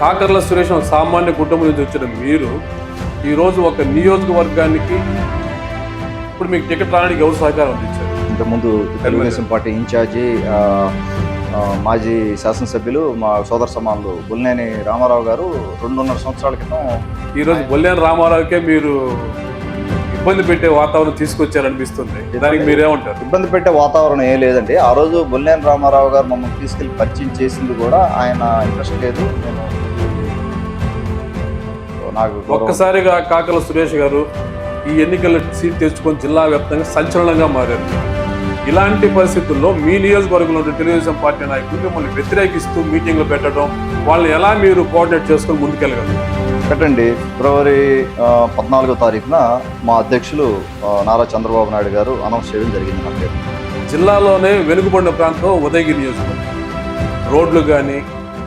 కాకర్ల సురేష్ సామాన్య కుటుంబం నుంచి వచ్చిన మీరు ఈరోజు ఒక నియోజకవర్గానికి ఇప్పుడు మీకు టికెట్ రావడానికి ఎవరు సహకారం అందించారు? ఇంతకుముందు తెలుగుదేశం పార్టీ ఇన్ఛార్జి మాజీ శాసనసభ్యులు మా సోదర సమానులు బుల్నేని రామారావు గారు రెండున్నర సంవత్సరాల క్రితం ఈరోజు బొల్లేని రామారావుకే మీరు ఇబ్బంది పెట్టే వాతావరణం తీసుకొచ్చారనిపిస్తుంది. దానికి మీరేమంటారు? ఇబ్బంది పెట్టే వాతావరణం ఏం లేదండి. ఆ రోజు బుల్నేని రామారావు గారు మమ్మల్ని తీసుకెళ్ళి పరిచయం చేసింది కూడా ఆయన ఇంట్రెస్ట్ లేదు. నేను నాకు ఒక్కసారిగా కాకల సురేష్ గారు ఈ ఎన్నికల సీట్ తెచ్చుకొని జిల్లా వ్యాప్తంగా సంచలనంగా మారారు. ఇలాంటి పరిస్థితుల్లో మీ నియోజకవర్గంలో ఉన్న తెలుగుదేశం పార్టీ నాయకులు మిమ్మల్ని వ్యతిరేకిస్తూ మీటింగ్లు పెట్టడం వాళ్ళని ఎలా మీరు కోఆర్డినేట్ చేసుకొని ముందుకెళ్ళగలరు? పెట్టండి. ఫిబ్రవరి పద్నాలుగో తారీఖున మా అధ్యక్షులు నారా చంద్రబాబు నాయుడు గారు అనౌన్స్ చేయడం జరిగింది నా పేరు జిల్లాలోనే వెనుకబడిన ప్రాంతం ఉదయగిరి నియోజకవర్గం. రోడ్లు కానీ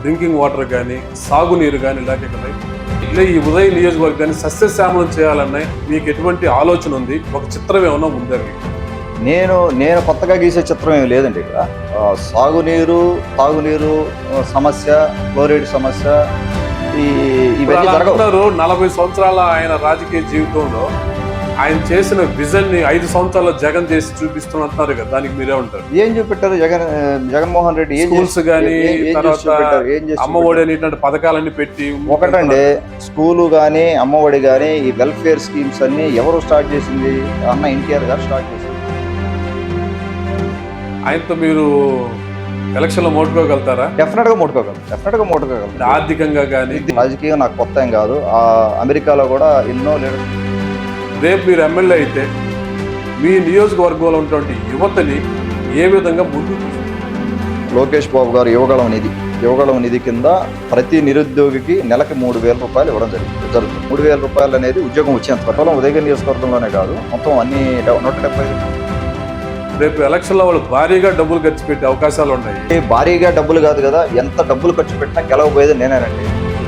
డ్రింకింగ్ వాటర్ కానీ సాగునీరు కానీ ఇలాగే కదా ఇట్లా ఈ ఉదయ నియోజకవర్గాన్ని సస్యశ్యామలం చేయాలన్న మీకు ఎటువంటి ఆలోచన ఉంది? ఒక చిత్రం ఏమైనా ఉందా మీకు? నేను నేను కొత్తగా గీసే చిత్రం ఏమి లేదండి ఇక్కడ. సాగునీరు తాగునీరు సమస్య ఫ్లోరైడ్ సమస్య ఈ ఇవన్నీ నలభై సంవత్సరాల ఆయన రాజకీయ జీవితంలో. ఆయన చేసిన విజన్ని ఐదు సంవత్సరాల జగన్ చేసి చూపిస్తున్నారు కదా దానికి మీరే ఉంటారు. ఏం చూపెట్టారు? జగన్ జగన్మోహన్ రెడ్డి స్కూల్స్ కానీ తర్వాత అమ్మ ఒడి అనేటువంటి పథకాలన్నీ పెట్టి ఒకటండి స్కూలు కానీ అమ్మఒడి కానీ ఈ వెల్ఫేర్ స్కీమ్స్ అన్ని ఎవరు స్టార్ట్ చేసింది? అన్న ఎన్టీఆర్ గారు స్టార్ట్ చేసింది ఆయనతో మీరు ఎలక్షన్లో ఓటుకోగలుగుతారా డెఫినెట్గా ముట్టుకోగలరు డెఫినెట్గా ముట్టుకోగలరు ఆర్థికంగా కానీ ఇది రాజకీయం నాకు కొత్త ఏం కాదు. ఆ అమెరికాలో కూడా ఎన్నో లీడర్ రేపు మీరు ఎమ్మెల్యే అయితే మీ నియోజకవర్గంలో ఉన్నటువంటి యువతని ఏ విధంగా ముందు లోకేష్ బాబు గారు యువగళం నిధి యువగళం నిధి కింద ప్రతి నిరుద్యోగికి నెలకి మూడు వేల రూపాయలు ఇవ్వడం జరుగుతుంది జరుగుతుంది. మూడు వేల రూపాయలు అనేది ఉద్యోగం వచ్చేంత కేవలం ఉదయగిరి నియోజకవర్గంలోనే కాదు మొత్తం అన్ని నూట డెబ్బై రేపు ఎలక్షన్లో వాళ్ళు భారీగా డబ్బులు ఖర్చు పెట్టే అవకాశాలు ఉన్నాయి. భారీగా డబ్బులు కాదు కదా ఎంత డబ్బులు ఖర్చు పెట్టినా గెలవబోయేది నేనేనండి.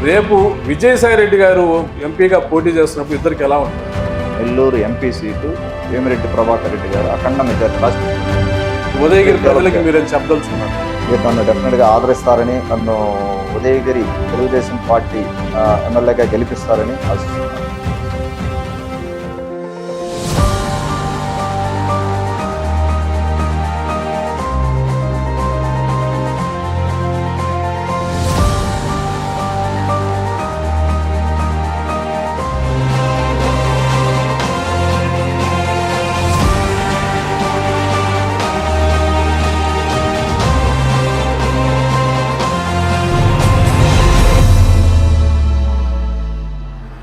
రేపు విజయసాయి రెడ్డి గారు ఎంపీగా పోటీ చేస్తున్నప్పుడు ఇద్దరికి ఎలా ఉంటుంది? నెల్లూరు ఎంపీ సీటు వేమిరెడ్డి ప్రభాకర్ రెడ్డి గారు అఖండ మెజార్టీ ఉదయగిరి ప్రజలకి మీరేం చెప్పదలుచుకున్నారు? మీరు నన్ను డెఫినెట్గా ఆదరిస్తారని నన్ను ఉదయగిరి తెలుగుదేశం పార్టీ ఎమ్మెల్యేగా గెలిపిస్తారని ఆశిస్తున్నాను.